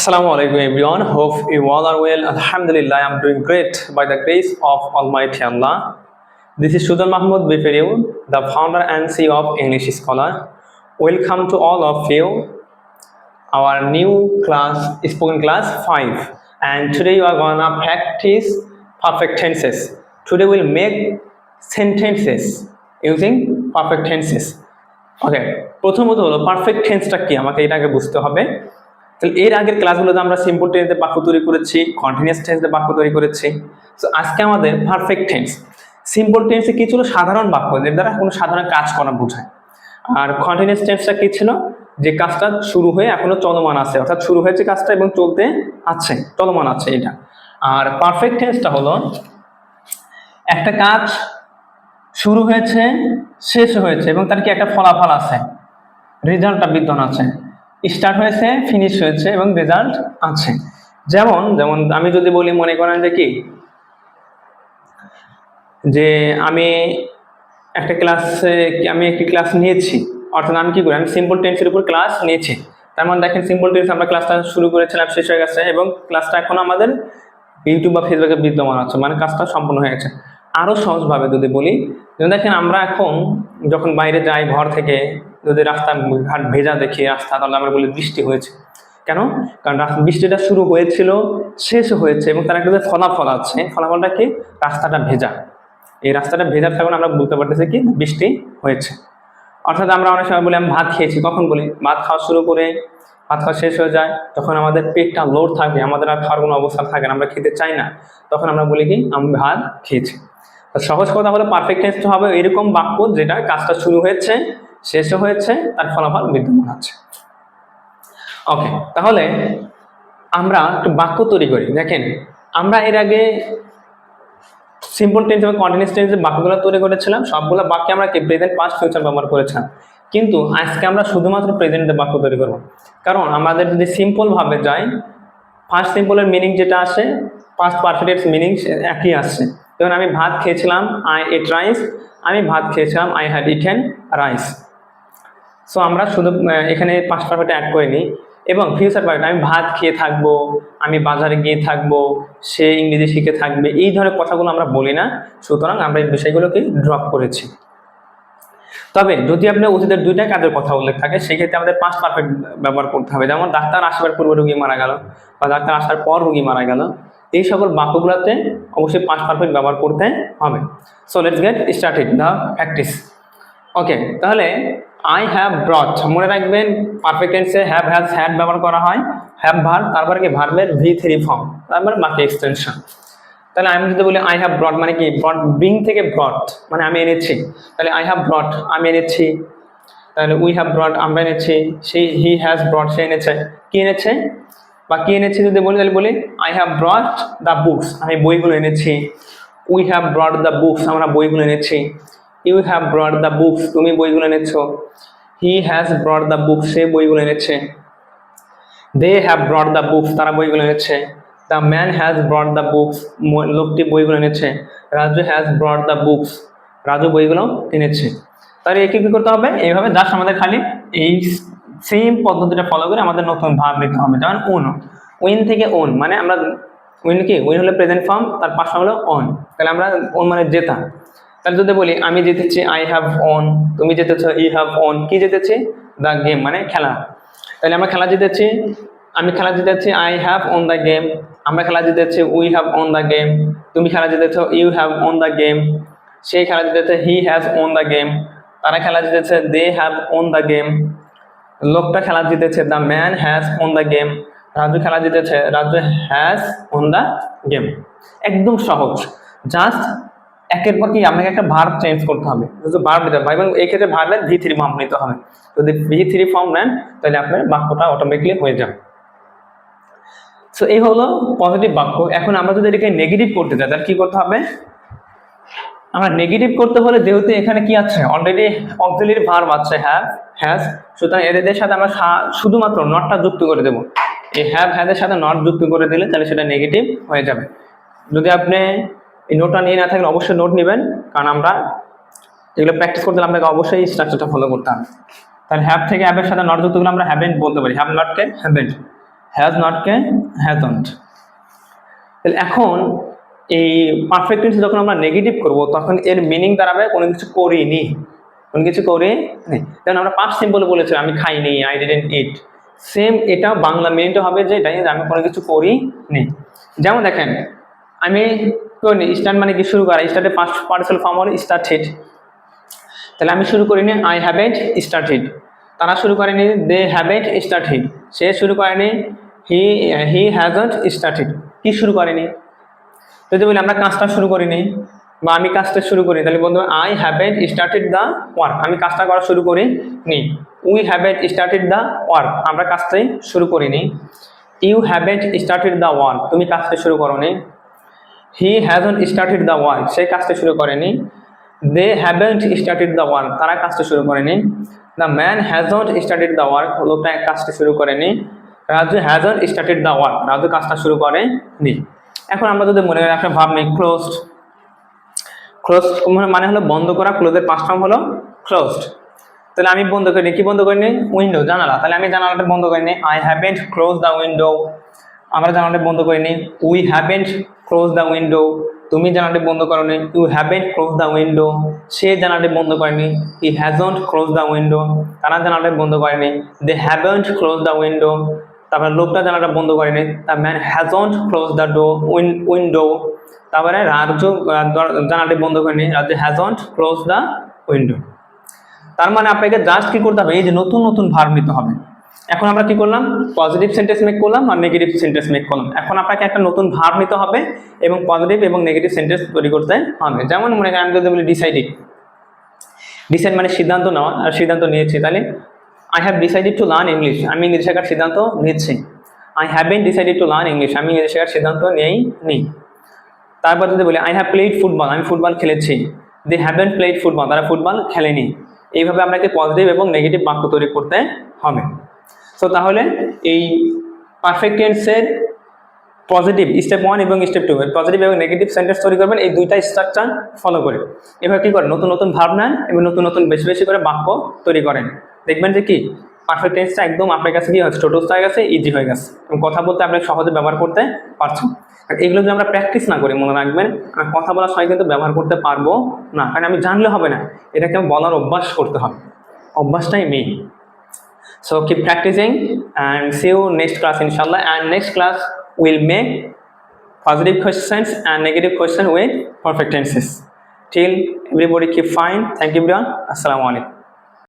আসসালামু আলাইকুম everyone hope you all are well আলহামদুলিল্লাহ am doing great by the grace of all my থিয়াল্লা this is Sudan Mahmud বিফেরিউ the founder and C of English scholar welcome to all of you our new class spoken class five and today you are gonna a practice perfect tenses today will make sentences using perfect tenses okay প্রথমত হলো perfect টেন্সটা কি? আমাকে এটাকে বুঝতে হবে। তাহলে এর আগের ক্লাসগুলোতে আমরা সিম্পল টেন্সে বাক্য তৈরি করেছি কন্টিনিউয়াস টেন্সে বাক্য তৈরি করেছি। তো আজকে আমাদের পারফেক্ট টেন্স সিম্পল টেন্সে কি ছিল? সাধারণ বাক্য, এর দ্বারা কোনো সাধারণ কাজ করা বোঝায়। আর কন্টিনিউয়াস টেন্সটা কি ছিল? যে কাজটা শুরু হয়ে এখনও চলমান আছে, অর্থাৎ শুরু হয়েছে কাজটা এবং চলতে আছে, চলমান আছে এটা। আর পারফেক্ট টেন্সটা হলো, একটা কাজ শুরু হয়েছে, শেষ হয়েছে এবং তার কি একটা ফলাফল আছে, রেজাল্টটা বিদ্যমান আছে। স্টার্ট হয়েছে, ফিনিশ হয়েছে এবং রেজাল্ট আছে। যেমন যেমন আমি যদি বলি, মনে করেন যে কি? যে আমি একটা ক্লাসে, আমি একটি ক্লাস নিয়েছি। অর্থাৎ আমি কি করি? আমি সিম্পল টেন্সের উপর ক্লাস নিয়েছি। তার মানে দেখেন সিম্পল টেন্স আমরা ক্লাসটা শুরু করেছিলাম, শেষ হয়ে গেছে এবং ক্লাসটা এখন আমাদের ইউটিউব বা ফেসবুকে বিদ্যমান আছে মানে কাজটা সম্পূর্ণ হয়ে গেছে। আরও সহজভাবে যদি বলি দেখেন, আমরা এখন যখন বাইরে যাই, ঘর থেকে যদি রাস্তা ঘাট ভেজা দেখি রাস্তা, তাহলে আমরা বলি বৃষ্টি হয়েছে। কেন? কারণ বৃষ্টিটা শুরু হয়েছিল, শেষ হয়েছে এবং তার একটা যে ফলাফল আছে, ফলাফলটা কি? রাস্তাটা ভেজা। এই রাস্তাটা ভেজার কারণে আমরা বলতে পারতেছি কি? বৃষ্টি হয়েছে। অর্থাৎ আমরা অনেক সময় বলি, আমি ভাত খেয়েছি, কখন বলি? ভাত খাওয়া শুরু করে, ভাত খাওয়া শেষ হয়ে যায়, তখন আমাদের পেটটা লোড থাকে, আমাদের আর খাওয়ার কোনো অবস্থা থাকে না, আমরা খেতে চাই না। তখন আমরা বলি কি? আমি ভাত খেয়েছি। সহজ কথা হলো পারফেক্ট টেন্স হবে, এরকম বাক্য যেটা কাজটা শুরু হয়েছে শেষও হয়েছে, তার ফলাফল বিদ্যমান আছে। ওকে তাহলে আমরা একটু বাক্য তৈরি করি। দেখেন, আমরা এর আগে সিম্পল টেন্স এবং কন্টিনিউয়াস টেন্সে বাক্যগুলো তৈরি করেছিলাম, সবগুলো বাক্যে আমরা প্রেজেন্ট পাস্ট ফিউচার ব্যবহার করেছিলাম। কিন্তু আজকে আমরা শুধুমাত্র প্রেজেন্টে বাক্য তৈরি করব। কারণ আমাদের যদি সিম্পল ভাবে যাই ফার্স্ট সিম্পলের মিনিং যেটা আসে ফার্স্ট পারফেক্টের মিনিং একই আসছে। যেমন আমি ভাত খেয়েছিলাম আই এট রাইস আমি ভাত খেয়েছিলাম I had eaten rice so আমরা শুধু এখানে পাঁচ পারফেক্ট অ্যাড করে নিই এবং ফিউচার পারফেক্ট আমি ভাত খেয়ে থাকব, আমি বাজারে গিয়ে থাকব, সে ইংরেজি শিখে থাকবে, এই ধরনের কথাগুলো আমরা বলি না। সুতরাং আমরা এই বিষয়গুলোকে ড্রপ করেছি। তবে যদি আপনার অতীতের দুইটা কাজের কথা উল্লেখ থাকে, সেক্ষেত্রে আমাদের পাঁচ পারফেক্ট ব্যবহার করতে হবে। যেমন ডাক্তার আসবার পূর্বে রুগী মারা গেল, বা ডাক্তার আসার পর রুগী মারা গেল, এই সকল বাক্যগুলোতে অবশ্যই পাঁচ পারফেক্ট ব্যবহার করতে হবে। So let's get started the practice okay তাহলে আই হ্যাভ ব্রট মনে রাখবেন পারফেক্ট টেন্সে হ্যাভ হ্যাজ হ্যাড ব্যবহার করা হয়। হ্যাভ ভার তারপরে কি ভার্বের ভি থ্রি ফর্ম তারপরে বাকি এক্সটেনশন তাহলে আমি যদি বলি আই হ্যাভ ব্রট মানে কি? ব্রট বিং থেকে ব্রট মানে আমি এনেছি। তাহলে আই হ্যাভ ব্রট আমি এনেছি। তাহলে উই হ্যাভ ব্রট আমরা এনেছি। সেই হি হ্যাজ ব্রট সে এনেছে। কি এনেছে? বা কি এনেছি যদি বলি, তাহলে বলি I have brought the books আমি বইগুলো এনেছি। We have brought the books আমরা বইগুলো এনেছি। You have brought the books তুমি বইগুলো এনেছো। He has brought the books সে বইগুলো এনেছে। They have brought the books তারা বইগুলো এনেছে। The man has brought the books লোকটি বইগুলো এনেছে। Raju has brought the books Raju বইগুলো এনেছে। তাহলে একে কি করতে হবে? এইভাবে জাস্ট আমাদের খালি এই সেম পদ্ধতিটা ফলো করে আমাদের নতুন ভাব নিতে হবে। যেমন উন। উইন থেকে ওন মানে আমরা, উইন কি? উইন হলো প্রেজেন্ট ফর্ম তার পাশে হলো অন তাহলে আমরা ওন মানে জেতা। তাহলে যদি বলি, আমি জিতেছি আই হ্যাভ অন তুমি জিতেছ ই হ্যাভ অন কি জিতেছি? দ্য গেম মানে খেলা। তাহলে আমরা খেলা জিতেছি, আমি খেলা জিতেছি I have won the game আমরা খেলা জিতেছি we have won the game তুমি খেলা জিতেছ you have won the game সেই খেলা জিতেছে he has won the game তারা খেলা জিতেছে they have won the game লোকটা খেলা জিতেছে the man has won the game Raju খেলা জিতেছে, Raju has won the game একদম সহজ। জাস্ট একের পর কি আপনাকে একটা ভার্ব চেঞ্জ করতে হবে। ভার্ব নিতে হবে এবং এই ক্ষেত্রে ভার্বের ভি থ্রি ফর্ম নিতে হবে। যদি ভি থ্রি ফর্ম নেন, তাহলে আপনার বাক্যটা অটোমেটিকলি হয়ে যাবে। সো এই হলো পজিটিভ বাক্য। এখন আমরা যদি এটাকে নেগেটিভ করতে চাই তাহলে কি করতে হবে? আমরা নেগেটিভ করতে হলে যেহেতু এখানে কি আছে? অলরেডি অক্সিলারি ভার্ব আছে হ্যাভ হ্যাজ সুতরাং এদের সাথে আমরা শুধুমাত্র নটটা যুক্ত করে দেবো। এই হ্যাভ হ্যাজের সাথে নট যুক্ত করে দিলে তাহলে সেটা নেগেটিভ হয়ে যাবে। যদি আপনি এই নোটটা নিয়ে না থাকলে অবশ্যই নোট নেবেন, কারণ আমরা এগুলো প্র্যাকটিস করতে আপনাকে অবশ্যই স্ট্রাকচারটা ফলো করতে হবে। তাহলে হ্যাভ থেকে হ্যাভের সাথে নট যুক্ত করলে আমরা হ্যাভেন্ট বলতে পারি। হ্যাভ নটকে হ্যাভেন্ট হ্যাজ নটকে হ্যাজন্ট তাহলে এখন এই পারফেক্ট টেন্স যখন আমরা নেগেটিভ করব, তখন এর মিনিং দাঁড়াবে কোনো কিছু করিনি। কোনো কিছু করে যেমন আমরা পাঁচ সিম্পল বলেছি আমি খাইনি আই ডিডেন্ট ইট সেম এটা বাংলা মিনিংটা হবে যে আমি কোনো কিছু করি নি যেমন দেখেন, আমি করিনি স্টার্ট মানে কি শুরু করা? স্টার্টে পাঁচ পার্সেল ফর্ম হলো স্টার্টেড তাহলে আমি শুরু করিনি আই হ্যাভেন্ট স্টার্টেড তারা শুরু করেনি দে হ্যাভেন্ট স্টার্টেড সে শুরু করেনি হি হি হ্যাজন্ট স্টার্টেড কি শুরু করেনি? যদি বলি আমরা কাজটা শুরু করিনি বা আমি কাজটা শুরু করি তাহলে বলতে I haven't started the work আমি কাজটা করা শুরু করি নি we haven't started the work আমরা কাজটাই শুরু করিনি। You haven't started the work তুমি কাজটা শুরু করোনি। He hasn't started the work সে কাজটা শুরু করেনি। They haven't started the work তারা কাজটা শুরু করেনি। The man hasn't started the work লোকটা কাজটা শুরু করেনি। Raju hasn't started the work Raju কাজটা শুরু করেনি। এখন আমরা যদি মনে করি একটা ভাব নেই ক্লোজড ক্লোজ মানে হলো বন্ধ করা ক্লোজের পাঁচ ফর্ম হলো ক্লোজড তাহলে আমি বন্ধ করিনি। কি বন্ধ করিনি? উইন্ডো জানালা। তাহলে আমি জানালাটা বন্ধ করিনি। I haven't close the window আমরা জানালাটা বন্ধ করিনি। We haven't close the window তুমি জানালাটা বন্ধ করনি। You haven't close the window সে জানালাটা বন্ধ করেনি। He hasn't close the window তারা জানালাটা বন্ধ করেনি। They haven't close the window তারপরে লোকটা জানালাটা বন্ধ করেনি। The man hasn't close the do window তারপরে রাজ্য জানালাটি বন্ধ করেনি। রাজ্য হ্যাজন্ট ক্লোজ দ্য উইন্ডো তার মানে আপনাকে জাস্ট কি করতে হবে? এই যে নতুন নতুন ভার্ব নিতে হবে। এখন আমরা কি করলাম? পজিটিভ সেন্টেন্স মেক করলাম আর নেগেটিভ সেন্টেন্স মেক করলাম। এখন আপনাকে একটা নতুন ভার্ব নিতে হবে এবং পজিটিভ এবং নেগেটিভ সেন্টেন্স তৈরি করতে হবে। যেমন মনে করেন আমি যদি বলি ডিসাইডিং ডিসাইড মানে সিদ্ধান্ত নেওয়া আর সিদ্ধান্ত নিয়েছি। তাহলে I have decided to learn English আমি ইংলিশ শেখার সিদ্ধান্ত নিচ্ছি। I have haven't decided to learn English আমি ইংলিশ শেখার সিদ্ধান্ত নেই নেই তারপর যদি বলি আই হ্যাভ প্লেড ফুটবল আমি ফুটবল খেলেছি। দে হ্যাভেন প্লেড ফুটবল তারা ফুটবল খেলেনি। এইভাবে আপনাকে পজিটিভ এবং নেগেটিভ বাক্য তৈরি করতে হবে। সো তাহলে এই পারফেক্ট টেন্সের পজিটিভ স্টেপ ওয়ান এবং স্টেপ টু পজিটিভ এবং নেগেটিভ সেন্টেন্স তৈরি করবেন, এই দুইটা স্ট্রাকচার ফলো করে। এভাবে কী করেন? নতুন নতুন ভাব নেন এবং নতুন নতুন বেশি বেশি করে বাক্য তৈরি করেন। দেখবেন যে কি? পারফেক্ট টেন্সটা একদম আপনার কাছে কি হচ্ছে টোটস হয়ে গেছে ইজি হয়ে গেছে। এবং কথা বলতে আপনি সহজে ব্যবহার করতে পারছেন। আর এগুলো যদি আমরা প্র্যাকটিস না করি, মনে রাখবেন আমি কথা বলার সময় কিন্তু ব্যবহার করতে পারব না। কারণ আমি জানলে হবে না। এটাকে বলার অভ্যাস করতে হবে। অভ্যাসটাই main So keep practicing and see you next class inshallah. And next class will make positive questions and negative question with perfect tenses. Till everybody keep fine. Thank you everyone. Assalamu alaikum.